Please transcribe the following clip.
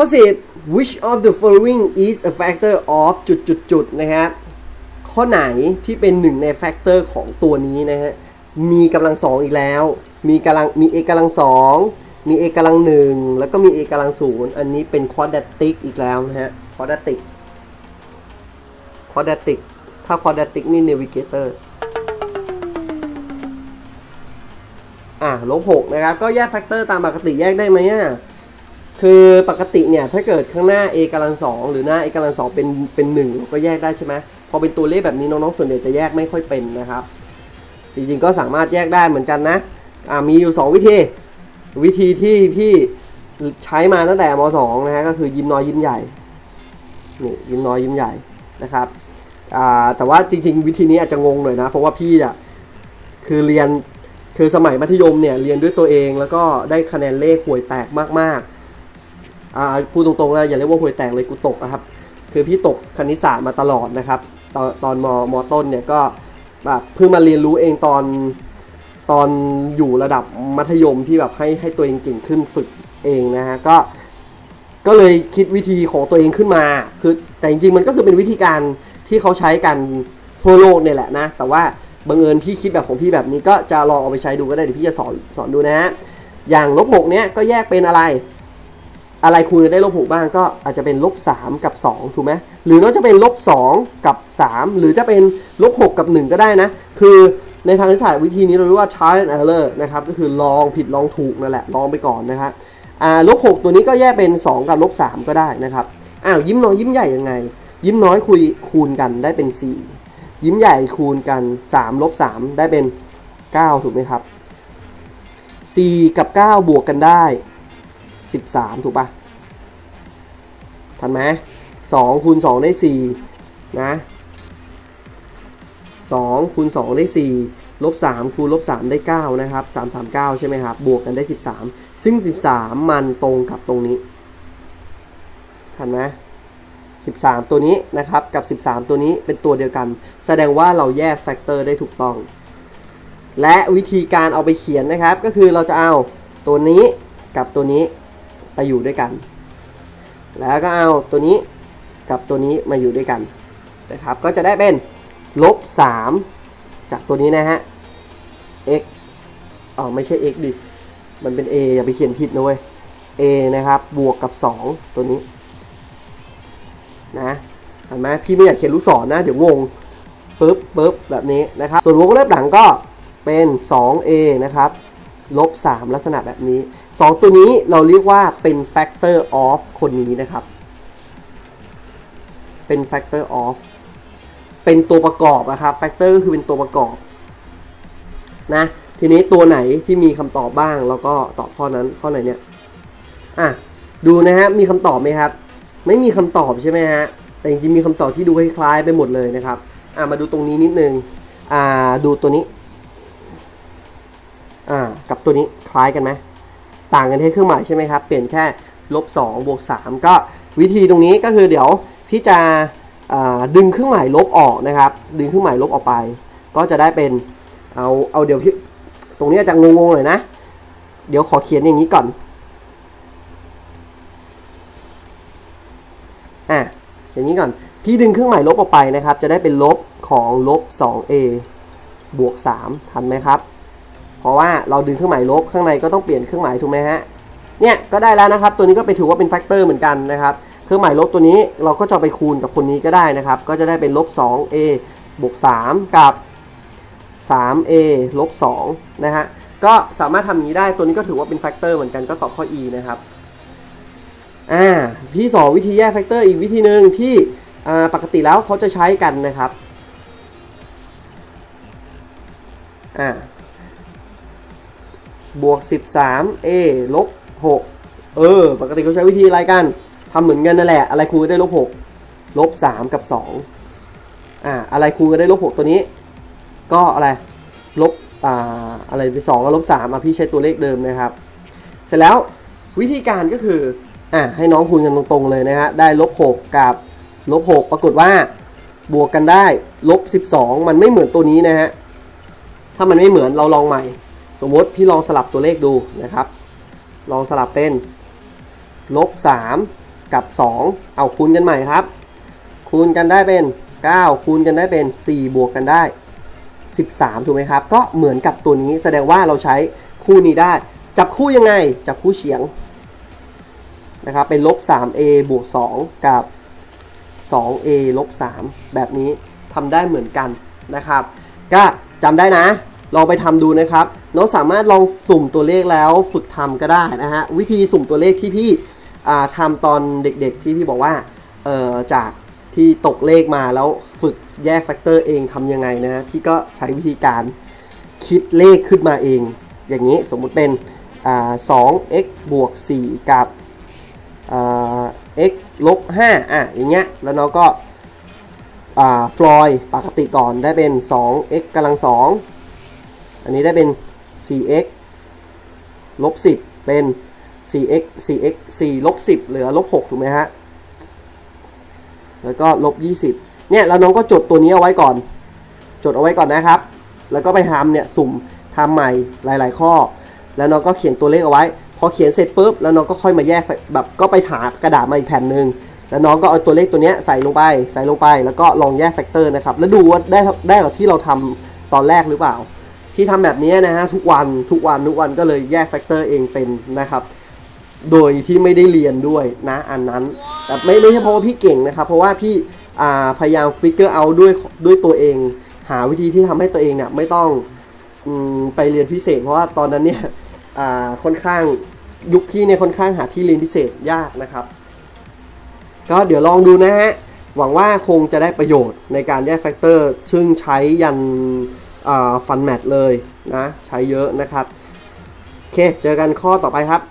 ข้อ 10 which of the following is a factor of จุดจุดจุดนะครับ ข้อไหนที่เป็นหนึ่งในแฟกเตอร์ของตัวนี้นะฮะ มีกำลังสองอีกแล้ว มีกำลังมี a กำลังสองมี a กำลังหนึ่งแล้วก็มี a กำลังศูนย์อันนี้เป็น quadratic อีกแล้วนะฮะ quadratic quadratic ถ้า quadratic นี่ navigator อะลบหกนะครับ ก็แยกแฟกเตอร์ตามปกติแยกได้ไหมอะ คือปกติเนี่ยถ้าเกิดข้างหน้า a กำลังสองหรือหน้า a กำลังสองเป็นเป็นหนึ่งเราก็แยกได้ใช่ไหมพอเป็นตัวเลขแบบนี้น้องๆส่วนใหญ่จะแยกไม่ค่อยเป็นนะครับ จริงๆก็สามารถแยกได้เหมือนกันนะอ่ามีอยู่ 2 วิธี วิธีที่พี่ใช้มาตั้งแต่ม .2 นะฮะก็คือยิ้มน้อยยิ้มใหญ่นี่ยิ้มน้อยยิ้มใหญ่นะครับอ่าแต่ว่าจริง ๆ วิธีนี้อาจจะงงหน่อยนะ เพราะว่าพี่อะคือเรียนคือสมัยมัธยมเนี่ยเรียนด้วยตัวเองแล้วก็ได้คะแนนเลขห่วยแตกมากๆ อ่าพูดตรงๆเลยอย่าเรียกว่าห่วยแตกเลยกูตกนะครับ คือพี่ตกคณิตศาสตร์มาตลอดนะครับ ตอนตอนมมต้นเนี่ยก็แบบเพิ่งมาเรียนรู้เองตอนตอนอยู่ระดับมัธยมที่แบบให้ให้ตัวเองเก่งขึ้นฝึกเองนะฮะก็ก็เลยคิดวิธีของตัวเองขึ้นมา คือแต่จริงๆมันก็คือเป็นวิธีการที่เขาใช้กันทั่วโลกเนี่ยแหละนะ แต่ว่าบังเอิญพี่คิดแบบของพี่แบบนี้ก็จะลองเอาไปใช้ดูก็ได้เดี๋ยวพี่จะสอนสอนดูนะฮะอย่างลบหกเนี้ยก็แยกเป็นอะไร อะไรคูณได้ลบหกบ้างก็อาจจะเป็นลบ3กับ2ถูกไหมหรือน้องจะเป็นลบ2กับ3หรือจะเป็นลบ6กับ1ก็ได้นะ คือในทางคณิตศาสตร์วิธีนี้เราเรียกว่า trial and error นะครับก็คือลองผิดลองถูกนั่นแหละลองไปก่อนนะฮะอ่าลบ6ตัวนี้ก็แยกเป็น 2 กับลบ3ก็ได้นะครับอ้าวยิ้มน้อยยิ้มใหญ่ยังไง ยิ้มน้อยคุยคูณกันได้เป็น 4 ยิ้มใหญ่คูณกัน3ลบ3ได้เป็น 9 ถูกไหมครับ 4 กับ 9 บวกกันได้ 13 ถูกปะทันไหม2คูณ2ได้4นะ2คูณ2ได้4ลบ3คูณลบ3ได้9นะครับ339 ใช่ไหมครับ บวกกันได้ 13 ซึ่ง 13 มันตรงกับตรงนี้ ทันไหม13 ตัวนี้นะครับกับ 13 ตัวนี้เป็นตัวเดียวกัน แสดงว่าเราแยกแฟกเตอร์ได้ถูกต้อง และวิธีการเอาไปเขียนนะครับ ก็คือเราจะเอาตัวนี้กับตัวนี้ ไปอยู่ด้วยกัน แล้วก็เอาตัวนี้กับตัวนี้มาอยู่ด้วยกันนะครับ ก็จะได้เป็นลบ3จากตัวนี้นะฮะ x อ๋อไม่ใช่ x ดิ มันเป็น a อย่าไปเขียนผิดนะเว้ย a นะครับ บวกกับ 2 ตัวนี้นะเห็นไหมพี่ไม่อยากเขียนลูกศรนะเดี๋ยวงงปึ๊บปึ๊บแบบนี้นะครับ ส่วนวงเล็บหลังก็เป็น 2a นะครับ ลบ 3 ลักษณะแบบนี้ 2 ตัวนี้เราเรียกว่าเป็น factor of คนนี้นะครับ เป็น factor of เป็นตัวประกอบนะครับ factor คือเป็นตัวประกอบนะทีนี้ตัวไหนที่มีคำตอบบ้างแล้วก็ตอบข้อนั้นข้อไหนเนี่ยอะดูนะฮะมีคำตอบไหมครับ ไม่มีคำตอบใช่ไหมฮะแต่จริงๆมีคำตอบที่ดูคล้ายๆไปหมดเลยนะครับอะมาดูตรงนี้นิดนึงอ่าดูตัวนี้อ่ากับตัวนี้คล้ายกันไหม ต่างกันแค่เครื่องหมายใช่ไหมครับ เปลี่ยนแค่ลบ2บวก3ก็วิธีตรงนี้ก็คือเดี๋ยวพี่จะดึงเครื่องหมายลบออกนะครับ ดึงเครื่องหมายลบออกไป ก็จะได้เป็นเอาเอาเดี๋ยวพี่ตรงนี้อาจจะงงๆหน่อยนะ เดี๋ยวขอเขียนอย่างนี้ก่อนอะอย่างนี้ก่อนพี่ดึงเครื่องหมายลบออกไปนะครับ จะได้เป็นลบของลบ 2a บวก 3 ทันไหมครับ เพราะว่าเราดึงเครื่องหมายลบข้างในก็ต้องเปลี่ยนเครื่องหมายถูกไหมฮะเนี่ยก็ได้แล้วนะครับ ตัวนี้ก็ไปถือว่าเป็นแฟกเตอร์เหมือนกันนะครับเครื่องหมายลบตัวนี้เราก็จะไปคูณกับคนนี้ก็ได้นะครับ ก็จะได้เป็นลบ 2a บวก 3 กับ 3a ลบ2นะฮะก็สามารถทำนี้ได้ตัวนี้ก็ถือว่าเป็นแฟกเตอร์เหมือนกันก็ตอบข้อ e นะครับอ่าพี่สอนวิธีแยกแฟกเตอร์อีกวิธีหนึ่งที่ปกติแล้วเขาจะใช้กันนะครับอ่า บวก 13a ลบ 6 เออ ปกติเขาใช้วิธีอะไรกันทำเหมือนกันนั่นแหละ อะไรคูณกันได้ลบ 6 ลบ 3 กับ 2 อ่า อะไรคูณกันได้ลบ 6 ตัวนี้ ก็อะไรลบอ่าอะไรไป2กับลบ3อะพี่ใช้ตัวเลขเดิมนะครับ เสร็จแล้ววิธีการก็คืออ่าให้น้องคูณกันตรงๆเลยนะฮะ ได้ลบ 6 กับลบ 6 ปรากฏว่าบวกกันได้ลบ 12 มันไม่เหมือนตัวนี้นะฮะ ถ้ามันไม่เหมือนเราลองใหม่ สมมติพี่ลองสลับตัวเลขดูนะครับ ลองสลับเป็นลบ3กับ 2 เอาคูณกันใหม่ครับ คูณกันได้เป็น 9 คูณกันได้เป็น 4 บวกกันได้ 13 ถูกไหมครับ ก็เหมือนกับตัวนี้แสดงว่าเราใช้คู่นี้ได้ จับคู่ยังไง จับคู่เฉียงนะครับ เป็นลบ 3a บวก 2 กับ 2a ลบ 3 แบบนี้ทำได้เหมือนกันนะครับ ก็จำได้นะ ลองไปทำดูนะครับ น้องสามารถลองสุ่มตัวเลขแล้วฝึกทำก็ได้นะฮะวิธีสุ่มตัวเลขที่พี่อ่าทำตอนเด็กๆที่พี่บอกว่าเออจากที่ตกเลขมาแล้วฝึกแยกแฟกเตอร์เองทำยังไงนะฮะพี่ก็ใช้วิธีการคิดเลขขึ้นมาเอง อย่างนี้สมมุติเป็นอ่า 2x บวก 4 กับ x ลบ5อะอย่างเงี้ยแล้วน้องก็ฟลอยปกติก่อนได้เป็น 2x กำลัง 2 อันนี้ได้เป็น 4x ลบ 10 เป็น 4x 4x 4ลบ 10 เหลือลบ 6 ถูกไหมฮะ แล้วก็ลบ 20 เนี่ย แล้วน้องก็จดตัวนี้เอาไว้ก่อน จดเอาไว้ก่อนนะครับ แล้วก็ไปทำเนี่ย สุ่มทำใหม่หลาย ๆ ข้อ แล้วน้องก็เขียนตัวเลขเอาไว้ พอเขียนเสร็จปุ๊บ แล้วน้องก็ค่อยมาแยกแบบก็ไปถากระดาษมาอีกแผ่นหนึ่งแล้วน้องก็เอาตัวเลขตัวนี้ใส่ลงไป ใส่ลงไป แล้วก็ลองแยกแฟกเตอร์นะครับ แล้วดูว่าได้ได้กับที่เราทำตอนแรกหรือเปล่า ที่ทำแบบนี้นะฮะทุกวันทุกวันทุกวันก็เลยแยกแฟกเตอร์เองเป็นนะครับ โดยที่ไม่ได้เรียนด้วยนะอันนั้น แต่ไม่ไม่ใช่เพราะว่าพี่เก่งนะครับ เพราะว่าพี่พยายามฟิกเกอร์เอาด้วยด้วยตัวเอง หาวิธีที่ทำให้ตัวเองเนี่ยไม่ต้องอไปเรียนพิเศษ เพราะว่าตอนนั้นเนี่ยค่อนข้างยุคพี่เนี่ยค่อนข้างหาที่เรียนพิเศษยากนะครับ ก็เดี๋ยวลองดูนะฮะหวังว่าคงจะได้ประโยชน์ในการแยกแฟกเตอร์ซึ่งใช้ยัน ฟันแมทเลยนะ ใช้เยอะนะครับ โอเค เจอกันข้อต่อไปครับ